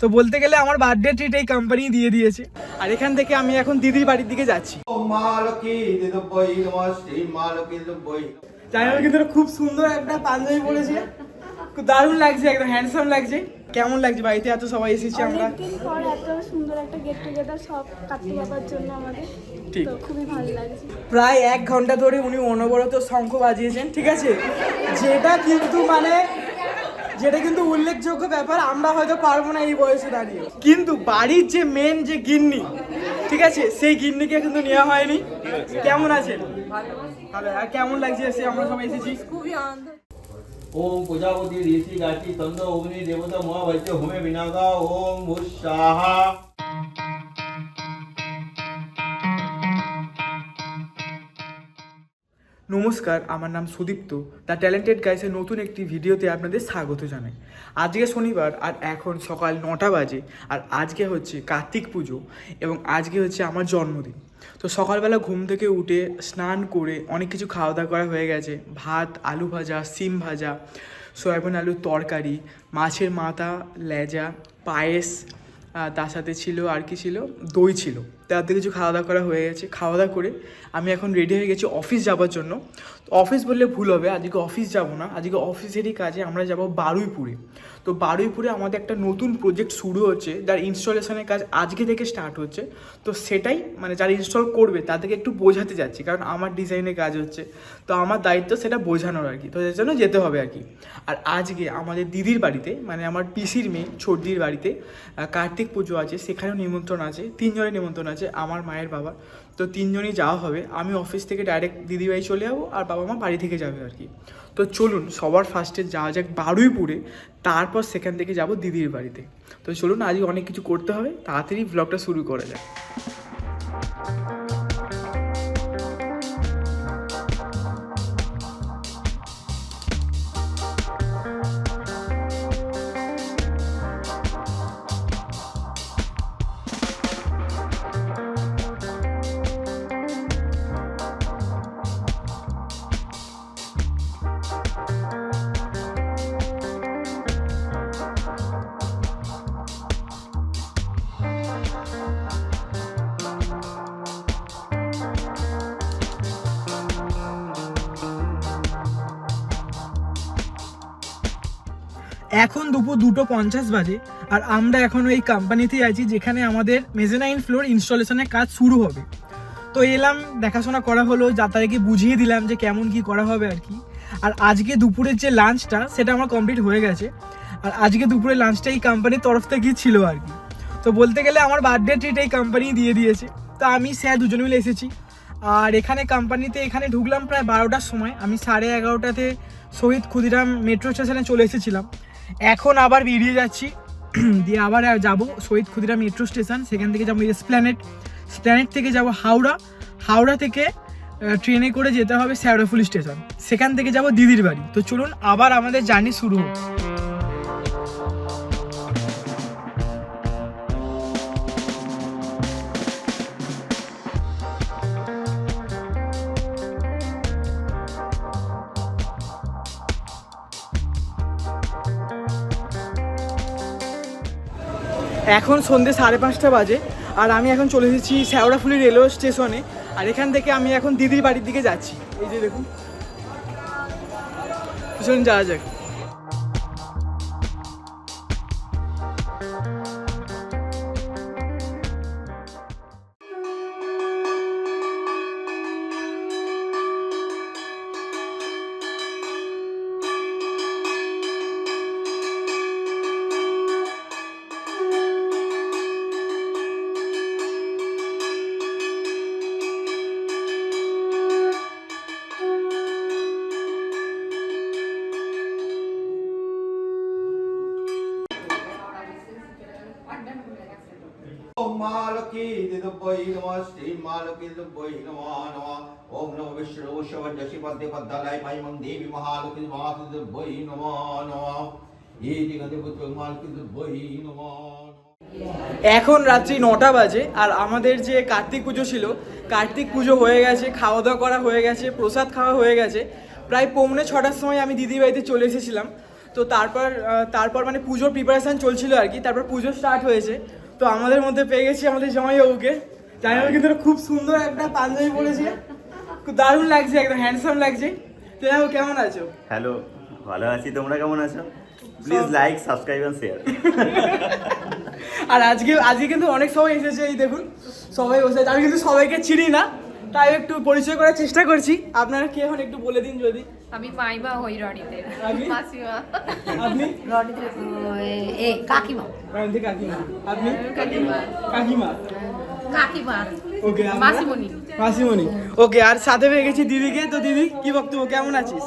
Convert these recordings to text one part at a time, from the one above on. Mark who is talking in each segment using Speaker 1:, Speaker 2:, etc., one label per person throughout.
Speaker 1: তো বলতে গেলে আমার বার্থডে ট্রিট এই কোম্পানি দিয়ে দিয়েছে। আর এখান থেকে আমি এখন দিদির বাড়ির দিকে যাচ্ছি। না কিন্তু খুব সুন্দর একটা পাঞ্জাবি পরেছে। খুব দারুণ লাগছে একদম হ্যান্ডসাম লাগছে। কেমন লাগছে বাড়িতে? এত সবাই এসেছি আমরা।
Speaker 2: পর এত সুন্দর একটা গেট টুগেদার সব কাকু বাবার জন্য আমাদের।
Speaker 1: ঠিক।
Speaker 2: খুবই ভালো লাগছে।
Speaker 1: প্রায় এক ঘণ্টা ধরে উনি অনবরত শঙ্খ বাজিয়েছেন ঠিক আছে? যেটা কিন্তু মানে যেটা কিন্তু উল্লেখযোগ্য ব্যাপার আমরা হয়তো পারব না এই বয়সে দাঁড়িয়ে। কিন্তু বাড়ির যে মেন যে গিন্নি ঠিক আছে সেই গিন্নিকে কিন্তু নেওয়া হয়নি। কেমন আছে ভালো আর কেমন লাগছে সে আমরা সবাই এসেছি?
Speaker 3: ওম প্রজাপতি ঋষি গাছি তন্দ অগ্নি দেবতা মহাবৈদ্য হোমে বিনাগা ওম উৎসাহা
Speaker 1: নমস্কার, আমার নাম সুদীপ্ত। দ্য ট্যালেন্টেড গাইসের নতুন একটি ভিডিওতে আপনাদের স্বাগত জানাই। আজকে শনিবার আর এখন সকাল নটা বাজে আর আজকে হচ্ছে কার্তিক পুজো এবং আজকে হচ্ছে আমার জন্মদিন। তো সকালবেলা ঘুম থেকে উঠে স্নান করে অনেক কিছু খাওয়া দাওয়া করা হয়ে গেছে। ভাত, আলু ভাজা, সিম ভাজা, সয়াবিন আলুর তরকারি, মাছের মাথা, লেজা, পায়েস তার সাথে ছিল আর কি ছিল? দই ছিল। তাতে কিছু খাওয়া দাওয়া করা হয়ে গেছে। খাওয়া দাওয়া করে আমি এখন রেডি হয়ে গেছি অফিস যাওয়ার জন্য। তো অফিস বললে ভুল হবে, আজকে অফিস যাব না। আজকে অফিসেরই কাজে আমরা যাব বারুইপুরে। তো বারুইপুরে আমাদের একটা নতুন প্রজেক্ট শুরু হচ্ছে, যার ইনস্টলেশনের কাজ আজকে থেকে স্টার্ট হচ্ছে। তো সেটাই মানে যারা ইনস্টল করবে, তাদেরকে একটু বোঝাতে যাচ্ছি, কারণ আমার ডিজাইনের কাজ হচ্ছে। তো আমার দায়িত্ব সেটা বোঝানোর আর কি, তো এর জন্য যেতে হবে আর কি। আর আজকে আমাদের দিদির বাড়িতে মানে আমার পিসির মেয়ে ছোটদির বাড়িতে কার্তিক পুজো আছে, সেখানেও নিমন্ত্রণ আছে, তিনজনের নিমন্ত্রণ আছে। আমার মায়ের বাবা তো তিনজনই যাওয়া হবে। আমি অফিস থেকে ডাইরেক্ট দিদিভাই চলে যাব আর বাবা মা বাড়ি থেকে যাবে আর কি। তো চলুন সবার ফার্স্টে যাওয়া যাক বারুইপুরে। তারপর সেখান থেকে যাব দিদির বাড়িতে। তো চলুন আজকে অনেক কিছু করতে হবে। তাড়াতাড়ি ব্লগটা শুরু করা যাক। এখন দুপুর দুটো পঞ্চাশ বাজে, আর আমরা এখন ওই কোম্পানিতেই আছি যেখানে আমাদের মেজেনাইন ফ্লোর ইনস্টলেশনের কাজ শুরু হবে। তো এলাম, দেখাশোনা করা হলো, যাতায়াতকে বুঝিয়ে দিলাম যে কেমন কি করা হবে আর কি। আর আজকে দুপুরের যে লাঞ্চটা সেটা আমার কমপ্লিট হয়ে গেছে। আর আজকে দুপুরের লাঞ্চটা এই কোম্পানির তরফ থেকেই ছিল আর কি। তো বলতে গেলে আমার বার্থডে ট্রিট এই কোম্পানি দিয়ে দিয়েছে। তো আমি স্যার দুজনে মিলে এসেছি। আর এখানে কোম্পানিতে এখানে ঢুকলাম প্রায় বারোটার সময়। আমি সাড়ে এগারোটাতে শহীদ ক্ষুদিরাম মেট্রো স্টেশনে চলে এসেছিলাম। এখন আবার বেরিয়ে যাচ্ছি। দিয়ে আবার যাব শহীদ ক্ষুদিরাম মেট্রো স্টেশন সেখান থেকে যাব এসপ্ল্যানেট স্প্ল্যানেট থেকে যাব হাওড়া। হাওড়া থেকে ট্রেনে করে যেতে হবে শ্যাওড়াফুলি স্টেশন সেখান থেকে যাব দিদির বাড়ি। তো চলুন আবার আমাদের জার্নি শুরু হোক। এখন সন্ধ্যে সাড়ে পাঁচটা বাজে, আর আমি এখন চলে এসেছি শ্যাওড়াফুলি রেলওয়ে স্টেশনে, আর এখান থেকে আমি এখন দিদির বাড়ির দিকে যাচ্ছি। এই যে দেখুন। ভীষণ যাওয়া যাক।
Speaker 3: দিদি দিদি দিদি
Speaker 1: এখন রাত্রি নটা বাজে আর আমাদের যে কার্তিক পুজো ছিল, কার্তিক পুজো হয়ে গেছে, খাওয়া দাওয়া করা হয়ে গেছে, প্রসাদ খাওয়া হয়ে গেছে। প্রায় পৌনে ছটার সময় আমি দিদির বাড়িতে চলে এসেছিলাম। তো তারপর তারপর মানে পুজোর প্রিপারেশন চলছিল আর কি। তারপর পুজো স্টার্ট হয়েছে। তো আমাদের মধ্যে পেয়ে গেছি আমাদের জামাইবাবুকে জামাইবাবু কিন্তু খুব সুন্দর একটা পাঞ্জাবি পরেছে। খুব দারুণ লাগছে একদম হ্যান্ডসাম লাগছে। তো কেমন আছো?
Speaker 4: হ্যালো ভালো আছি। তোমরা কেমন আছো? Please like subscribe and share
Speaker 1: আর আজকে আজকে কিন্তু অনেক সবাই এসেছে এই দেখুন সবাই বসে আমি কিন্তু সবাইকে চিনি না তাই একটু পরিচয় করার চেষ্টা করছি। আপনারা কে এখন একটু বলে দিন যদি।
Speaker 5: আমি মাইমা হই
Speaker 1: রনিদের?
Speaker 5: মাসিমা।
Speaker 1: আপনি?
Speaker 5: রনিদের এ কাকিমা।
Speaker 1: রনিদের কাকিমা। আপনি?
Speaker 5: কাকিমা।
Speaker 1: কাকিমা?
Speaker 5: কাকিমা।
Speaker 1: ওকে
Speaker 5: মাসিমণি।
Speaker 1: মাসিমণি। ওকে আর সাথে পেয়ে গেছি দিদিকে। তো দিদি কি বক্তব্য? কেমন আছিস?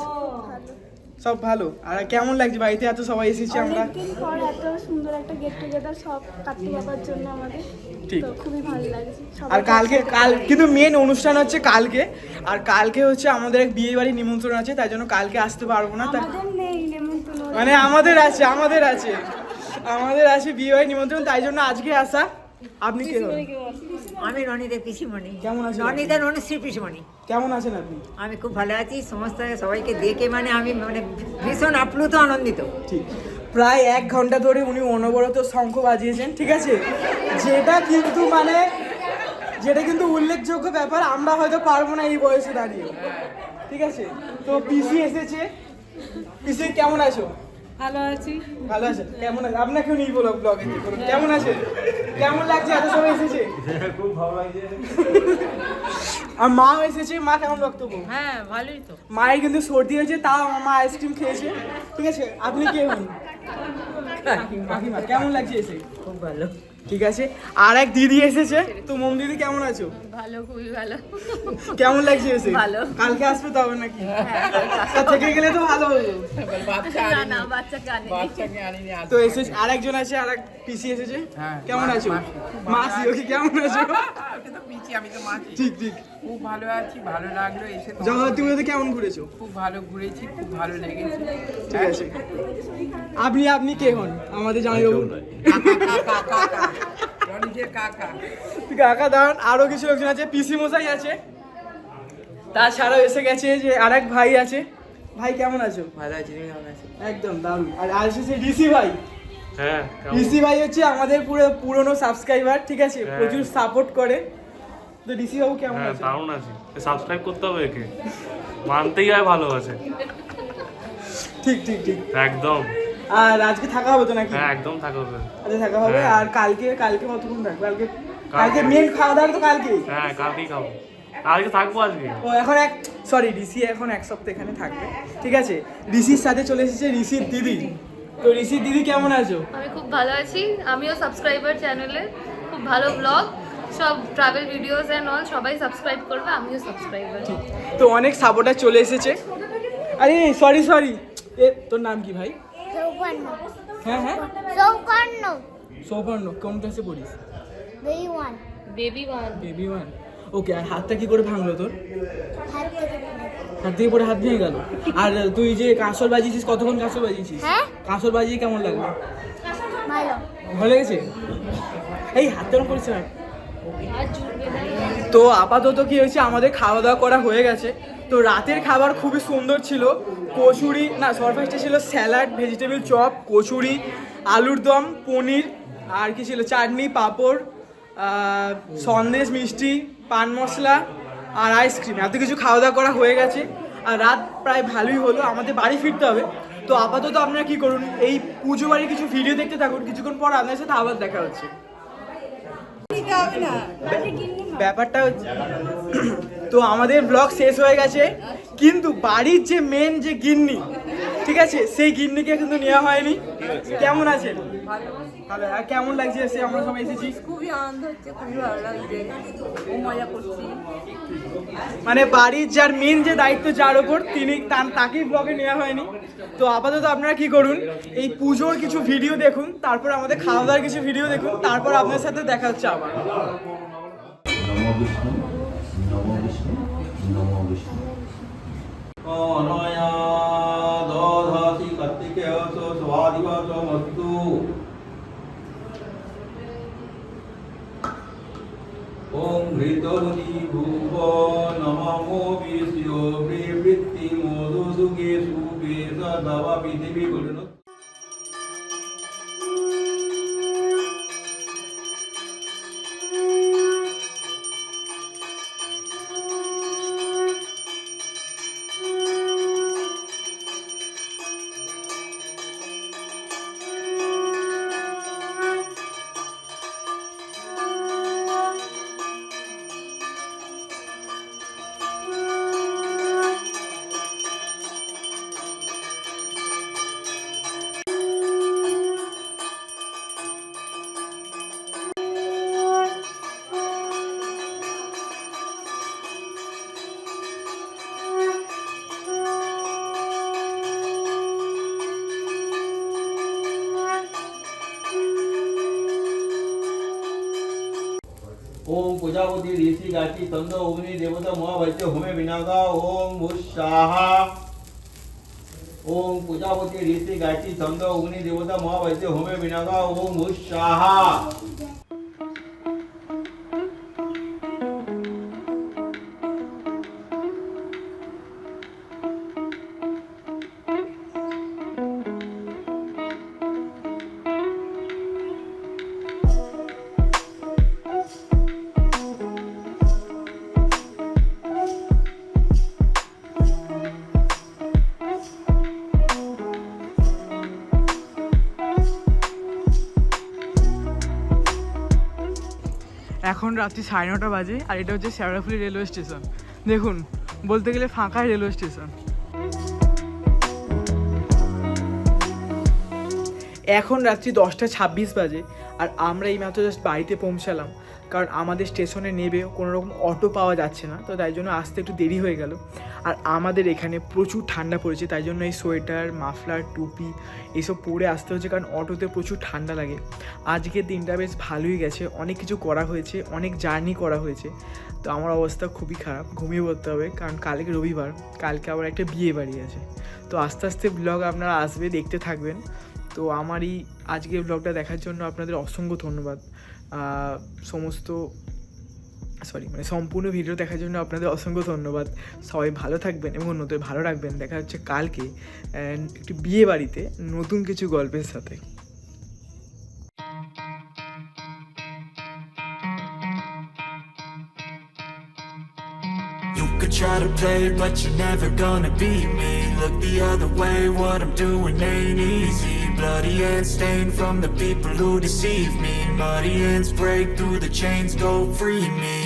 Speaker 1: সব ভালো। আর কেমন লাগছে? বাড়িতে এত সবাই এসেছি আমরা।
Speaker 2: পর এত সুন্দর একটা গেট টুগেদার সব জন্য আমাদের।
Speaker 1: ঠিক।
Speaker 2: খুবই ভালো লাগছে।
Speaker 1: আর কালকে কাল কিন্তু মেন অনুষ্ঠান হচ্ছে কালকে। আর কালকে হচ্ছে আমাদের এক বিয়ে বাড়ি নিমন্ত্রণ আছে তাই জন্য কালকে আসতে পারব না।
Speaker 2: নেমন্তন্ন
Speaker 1: মানে আমাদের আছে আমাদের আছে। আমাদের আছে বিয়ে বাড়ি নিমন্ত্রণ তাই জন্য আজকে আসা। আপনি কে? হন?
Speaker 6: আমি রনিদের পিসিমণি।
Speaker 1: কেমন আছেন?
Speaker 6: রনিদের অনুশ্রী পিসিমণি।
Speaker 1: কেমন আছেন আপনি?
Speaker 6: আমি খুব ভালো আছি সমস্ত সবাইকে দেখে মানে আমি মানে ভীষণ আপ্লুত আনন্দিত।
Speaker 1: ঠিক। প্রায় এক ঘণ্টা ধরে উনি অনবরত শঙ্খ বাজিয়েছেন ঠিক আছে? যেটা কিন্তু মানে যেটা কিন্তু উল্লেখযোগ্য ব্যাপার আমরা হয়তো পারব না এই বয়সে দাঁড়িয়ে ঠিক আছে? তো পিসি এসেছে। পিসি কেমন আছো?
Speaker 5: ভালো আছি।
Speaker 1: ভালো আছেন? কেমন আছে আপনাকেও নিয়ে বলো ব্লগে কেমন আছেন? কেমন লাগছে? এত সময় এসেছে। খুব ভালো লাগছে। আর মাও এসেছে। মা কেমন বক্তব্য
Speaker 5: হ্যাঁ ভালোই তো।
Speaker 1: মায়ের কিন্তু সর্দি হয়েছে তাও মা আইসক্রিম খেয়েছে। ঠিক আছে? আপনি কে হন? কেমন লাগছে এসে?
Speaker 6: খুব ভালো।
Speaker 1: ঠিক আছে? আর এক দিদি এসেছে। তো মম দিদি কেমন আছো?
Speaker 5: ভালো খুবই ভালো।
Speaker 1: কেমন লাগছে এসে?
Speaker 5: ভালো।
Speaker 1: কালকে আসবে তবে নাকি? তা থেকে গেলে তো ভালো হলো
Speaker 5: না না বাচ্চা কানে
Speaker 1: তো এসেছে আর একজন আছে আর এক পিসি এসেছে। কেমন আছো? মাসি। ওকে কেমন আছো?
Speaker 7: আমি তো পিছি আমি তো মাছি
Speaker 1: ঠিক ঠিক।
Speaker 7: খুব ভালো আছি ভালো লাগল এসে তোমার-
Speaker 1: জগদ্ধাত্রী পুজোতে কেমন ঘুরেছো?
Speaker 7: খুব ভালো ঘুরেছি খুব ভালো লেগেছে।
Speaker 1: ঠিক আছে। আপনি আপনি কে হন? আমাদের জামাইবাবু।
Speaker 7: কাকা। কাকা।
Speaker 1: দাঁড়ান আরও কিছু লোকজন আছে পিসি মশাই আছে। তাছাড়াও এসে গেছে যে আরেক ভাই আছে। ভাই কেমন আছো?
Speaker 7: ভালো আছি তুমি কেমন আছো?
Speaker 1: একদম দারুণ। আর আর এসেছে ঋষি ভাই।
Speaker 8: হ্যাঁ
Speaker 1: ঋষি ভাই হচ্ছে আমাদের পুরো পুরনো সাবস্ক্রাইবার ঠিক আছে?
Speaker 8: হ্যাঁ।
Speaker 1: প্রচুর সাপোর্ট করে। তো ঋষি বাবু কেমন
Speaker 8: হ্যাঁ
Speaker 1: আছে?
Speaker 8: দারুণ আছে। সাবস্ক্রাইব করতে হবে একে। মানতেই হয় ভালোবাসে।
Speaker 1: ঠিক ঠিক ঠিক।
Speaker 8: একদম।
Speaker 1: আর আজকে থাকা হবে তো নাকি?
Speaker 8: হ্যাঁ একদম থাকবে
Speaker 1: আজকে থাকা হবে
Speaker 8: হ্যাঁ।
Speaker 1: আর কালকে কালকে কতক্ষণ থাকবে কালকে কালকে মেন খাওয়া দাওয়া তো কালকে
Speaker 8: হ্যাঁ কালকেই খাব। আজকে থাকব আজকে।
Speaker 1: ও এখন এক সরি ঋষি এখন এক সপ্তাহ এখানে থাকবে। ঠিক আছে? ঋষির সাথে চলে এসেছে ঋষির দিদি। তো ঋষির দিদি কেমন আছো?
Speaker 9: আমি খুব ভালো আছি। আমিও সাবস্ক্রাইবার চ্যানেলে খুব ভালো ব্লগ সব ট্রাভেল ভিডিওস অ্যান্ড অল সবাই সাবস্ক্রাইব করবে আমিও সাবস্ক্রাইবার
Speaker 1: তো অনেক সাপোর্টার চলে এসেছে। আরে সরি সরি এ তোর নাম কি ভাই? হ্যাঁ হ্যাঁ।
Speaker 2: চৌপান্ন।
Speaker 1: সৌপর্ণ কোন ক্লাসে পড়িস?
Speaker 2: বেই one
Speaker 9: baby one
Speaker 1: baby one okay আর হাতটা কি করে ভাঙলো তোর?
Speaker 2: হাত থেকে
Speaker 1: পরে হাত ভেঙে গেল। আর তুই যে কাঁসর বাজিয়েছিস কতক্ষণ কাঁসর বাজিয়েছিস?
Speaker 2: হ্যাঁ?
Speaker 1: কাঁসর বাজিয়ে কেমন লাগল?
Speaker 2: ভালো।
Speaker 1: লেগেছে? এই হাতটা ওরকম করিস না। তো আপাতত কি হয়েছে? আমাদের খাওয়া দাওয়া করা হয়ে গেছে। তো রাতের খাবার খুবই সুন্দর ছিল। কচুরি না সরফাইসটা ছিল স্যালাড ভেজিটেবল চপ কচুরি আলুর দম পনির আর কি ছিল? চাটনি পাঁপড় সন্দেশ মিষ্টি পান মশলা আর আইসক্রিম এত কিছু খাওয়া দাওয়া করা হয়ে গেছে। আর রাত প্রায় ভালোই হলো আমাদের বাড়ি ফিরতে হবে। তো আপাতত আপনারা কি করুন এই পুজো বাড়ির কিছু ভিডিও দেখতে থাকুন। কিছুক্ষণ পর আপনাদের সাথে আবার দেখা হচ্ছে। ব্যাপারটা হচ্ছে তো আমাদের ব্লগ শেষ হয়ে গেছে। কিন্তু বাড়ির যে মেন যে গিন্নি ঠিক আছে? সেই গিন্নিকে কিন্তু নেওয়া হয়নি। কেমন আছেন? আর কেমন লাগছে এসে? আমরা সবাই এসেছি।
Speaker 5: খুবই আনন্দ হচ্ছে খুবই ভালো লাগছে। মজা করছি।
Speaker 1: মানে বাড়ির যার মেন যে দায়িত্ব যার ওপর তিনি তার- তাকেই ব্লগে নেওয়া হয়নি। তো আপাতত আপনারা কি করুন এই পুজোর কিছু ভিডিও দেখুন তারপর আমাদের খাওয়া দাওয়ার কিছু ভিডিও দেখুন তারপর আপনার সাথে দেখা হচ্ছে আবার।
Speaker 3: নমো বিষ্ণু অনয়া प्रजापति ऋषि गाची तंदो अग्नि देवता मोह महावैद्य होमे विनागा ओम उत्साह ओम प्रजापति ऋषि गाची तंदो अग्नि देवता मोह महावैद्य होमे विनागा ओम भूषाहा
Speaker 1: এখন রাত্রি সাড়ে নটা বাজে, আর এটা হচ্ছে শ্যাওড়াফুলি রেলওয়ে স্টেশন। দেখুন, বলতে গেলে ফাঁকাই রেলওয়ে স্টেশন। এখন রাত্রি দশটা ছাব্বিশ বাজে, আর আমরা এই মাত্র জাস্ট বাড়িতে পৌঁছালাম। কারণ আমাদের স্টেশনে নেবে কোনো রকম অটো পাওয়া যাচ্ছে না, তো তাই জন্য আসতে একটু দেরি হয়ে গেল। আর আমাদের এখানে প্রচুর ঠান্ডা পড়েছে, তাই জন্য এই সোয়েটার, মাফলার, টুপি এইসব পরে আসতে হচ্ছে, কারণ অটোতে প্রচুর ঠান্ডা লাগে। আজকের দিনটা বেশ ভালোই গেছে, অনেক কিছু করা হয়েছে, অনেক জার্নি করা হয়েছে, তো আমার অবস্থা খুবই খারাপ, ঘুমিয়ে পড়তে হবে, কারণ কালকে রবিবার, কালকে আবার একটা বিয়ে বাড়ি আছে। তো আস্তে আস্তে ব্লগ আপনারা আসবে, দেখতে থাকবেন। তো আমার এই আজকের ব্লগটা দেখার জন্য আপনাদের অসংখ্য ধন্যবাদ। সমস্ত সরি মানে সম্পূর্ণ ভিডিও দেখার জন্য আপনাদের অসংখ্য ধন্যবাদ সবাই ভালো থাকবেন এবং অন্যদের ভালো রাখবেন দেখা হচ্ছে কালকে একটি বিয়ে বাড়িতে নতুন কিছু গল্পের সাথে
Speaker 10: try to play, but you're never gonna beat me. Look the other way, what I'm doing ain't easy. Bloody hands stained from the people who deceive me. Muddy hands break through the chains, go free me.